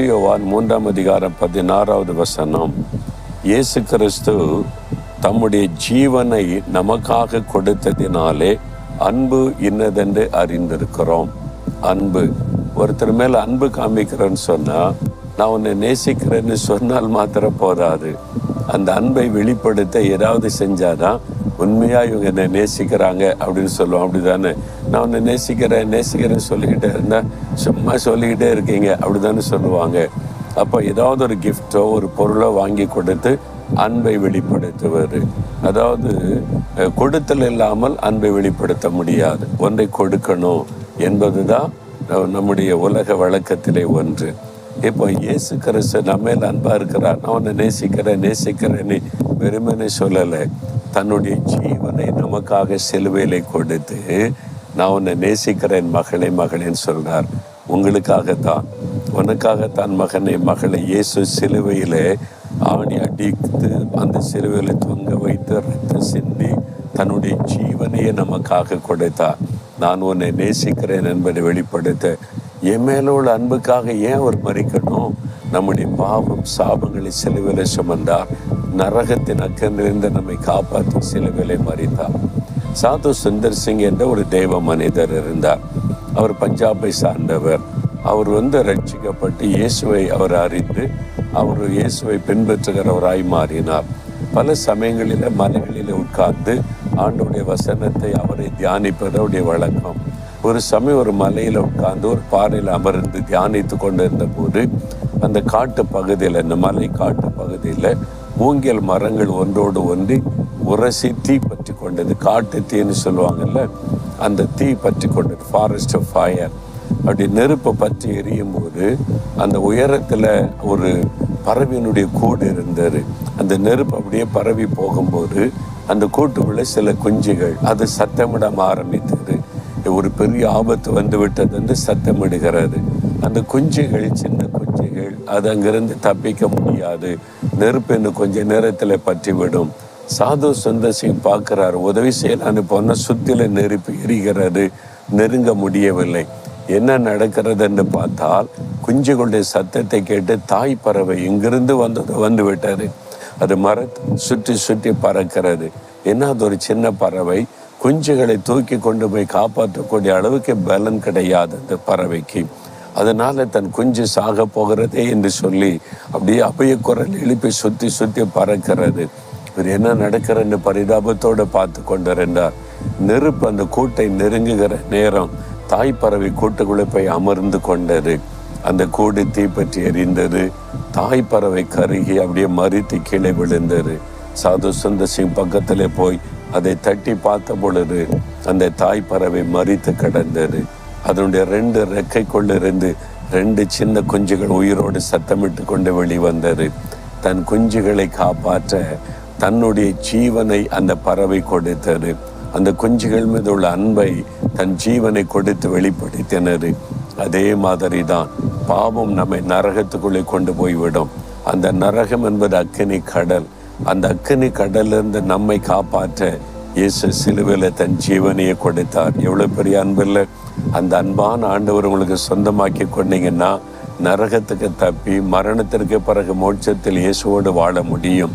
யோவான் மூன்றாம் அதிகாரம் பதினாறாவது வசனம். இயேசு கிறிஸ்து தம்முடைய ஜீவனை நமக்காக கொடுத்ததினாலே அன்பு இன்னதென்று அறிந்திருக்கிறோம். அன்பு. ஒருத்தர் மேல அன்பு காமிக்கிறேன்னு சொன்னா நான் உன்னை நேசிக்கிறேன்னு சொன்னால் மாத்திரம் போதாது. அந்த அன்பை வெளிப்படுத்த ஏதாவது செஞ்சாதான் உண்மையாக இவங்க என்னை நேசிக்கிறாங்க அப்படின்னு சொல்லுவோம். அப்படி தானே நான் உன்னை நேசிக்கிறேன் நேசிக்கிறேன்னு சொல்லிக்கிட்டே இருந்தால் சும்மா சொல்லிக்கிட்டே இருக்கீங்க. அப்படி தானே சொல்லுவாங்க. அப்போ ஏதாவது ஒரு கிஃப்டோ ஒரு பொருளோ வாங்கி கொடுத்து அன்பை வெளிப்படுத்துவார். அதாவது கொடுத்தல் இல்லாமல் அன்பை வெளிப்படுத்த முடியாது. ஒன்றை கொடுக்கணும் என்பது தான் நம்முடைய உலக வழக்கத்திலே ஒன்று. இப்போ இயேசு கிறிஸ்து நம்ம மேல் அன்பாக இருக்கிறார் நான் உன்னை நேசிக்கிறேன் நேசிக்கிறேன்னு வெறுமனே சொல்லலை. தன்னுடைய ஜீவனை நமக்காக சிலுவையிலே கொடுத்து நான் உன்னை நேசிக்கிறேன் மகளே மகளேன்னு சொல்கிறார் உங்களுக்காகத்தான். உனக்காகத்தான் மகனே மகளை இயேசு சிலுவையிலே ஆணி அடித்து அந்த சிலுவையில் தொங்க வைத்து ரத்த சிந்தி தன்னுடைய ஜீவனையே நமக்காக கொடுத்தார். நான் உன்னை நேசிக்கிறேன் என்பதை வெளிப்படுத்த என் மேலே உள்ள அன்புக்காக ஏன் அவர் மறிக்கணும்? நம்முடைய பாவம் சாபங்களை சிலுவிலை சுமந்தார் நரகத்தின் அக்கனிலிருந்து நம்மை காப்பாற்றி சிலுவிலை மறித்தார் சாது சுந்தர் சிங் என்ற ஒரு தெய்வ மனிதர் இருந்தார். அவர் பஞ்சாபை சார்ந்தவர். அவர் வந்து ரட்சிக்கப்பட்டு இயேசுவை அவர் அறிந்து அவர் இயேசுவை பின்பற்றுகிறவராய் மாறினார். பல சமயங்களில் மலைகளில் உட்கார்ந்து ஆண்டோடைய வசனத்தை அவரை தியானிப்பது அவருடைய வழக்கம். ஒரு சமயம் ஒரு மலையில் உட்கார்ந்து ஒரு பாறையில் அமர்ந்து தியானித்து கொண்டிருந்த போது அந்த காட்டு பகுதியில் இந்த மலை காட்டு பகுதியில் மூங்கில் மரங்கள் ஒன்றோடு ஒன்றி உரசி தீ பற்றி கொண்டது. காட்டு தீன்னு சொல்லுவாங்கல்ல அந்த தீ பற்றி கொண்டது. ஃபாரஸ்ட் ஆஃப் ஃபயர் அப்படி நெருப்பை பற்றி எரியும் போது அந்த உயரத்தில் ஒரு பறவையினுடைய கூடு இருந்தது. அந்த நெருப்பு அப்படியே பரவி போகும்போது அந்த கூட்டுக்குள்ள சில குஞ்சுகள். அது சத்தமிடம் ஆரம்பித்தது. ஒரு பெரிய ஆபத்து வந்து விட்டது என்று சத்தமிடுகிறது. அந்த குஞ்சுகள் சின்ன குஞ்சுகள் அது அங்கிருந்து தப்பிக்க முடியாது. நெருப்பு இன்னும் கொஞ்ச நேரத்தில் பற்றிவிடும். சாது சுந்தர் சிங் பார்க்கிறார். உதவி செய்யலான்னு போனால் சுத்தில நெருப்பு எரிகிறது. நெருங்க முடியவில்லை. என்ன நடக்கிறது என்று பார்த்தால் குஞ்சுகளுடைய சத்தத்தை கேட்டு தாய் பறவை இங்கிருந்து வந்தது வந்து விட்டது. அது மரத்தை சுற்றி சுற்றி பறக்கிறது. என்ன அது ஒரு சின்ன பறவை? குஞ்சுகளை தூக்கி கொண்டு போய் காப்பாற்றக்கூடிய அளவுக்கு பலன் கிடையாது அந்த பறவைக்கு. அதனால தன் குஞ்சு சாக போகிறதே என்று சொல்லி அப்படியே அபய குரல் எழுப்பி சுத்தி சுத்தி பறக்கிறது. இவர் என்ன நடக்கிறன்னு பரிதாபத்தோடு பார்த்து கொண்டிருந்தார். நெருப்பு அந்த கூட்டை நெருங்குகிற நேரம் தாய் பறவை கூட்டுக்குள்ளே போய் அமர்ந்து கொண்டது. அந்த கூடு தீப்பற்றி எரிந்தது. தாய் பறவை கருகி அப்படியே மறித்து கீழே விழுந்தது. சாது சுந்தர் சிங் பக்கத்தில் போய் அதை தட்டி பார்த்த பொழுது அந்த தாய் பறவை மறித்து கிடந்தது. அதனுடைய ரெண்டு ரெக்கைக்குள்ளிருந்து ரெண்டு சின்ன குஞ்சுகள் உயிரோடு சத்தமிட்டு கொண்டு வெளிவந்தது. தன் குஞ்சுகளை காப்பாற்ற தன்னுடைய ஜீவனை அந்த பறவை கொடுத்தது. அந்த குஞ்சுகள் மீது உள்ள அன்பை தன் ஜீவனை கொடுத்து வெளிப்படுத்தினர் அதே மாதிரி தான் பாவம் நம்மை நரகத்துக்குள்ளே கொண்டு போய்விடும். அந்த நரகம் என்பது அக்கினி கடல். அந்த அக்கினி கடலிருந்து நம்மை காப்பாற்ற இயேசு சிலுவையில் தன் ஜீவனையை கொடுத்தார். எவ்வளவு பெரிய அன்பில் அந்த அன்பான ஆண்டவர் உங்களுக்கு சொந்தமாக்கி கொண்டீங்கன்னா நரகத்துக்கு தப்பி மரணத்திற்கு பிறகு மோட்சத்தில் இயேசுவோடு வாழ முடியும்.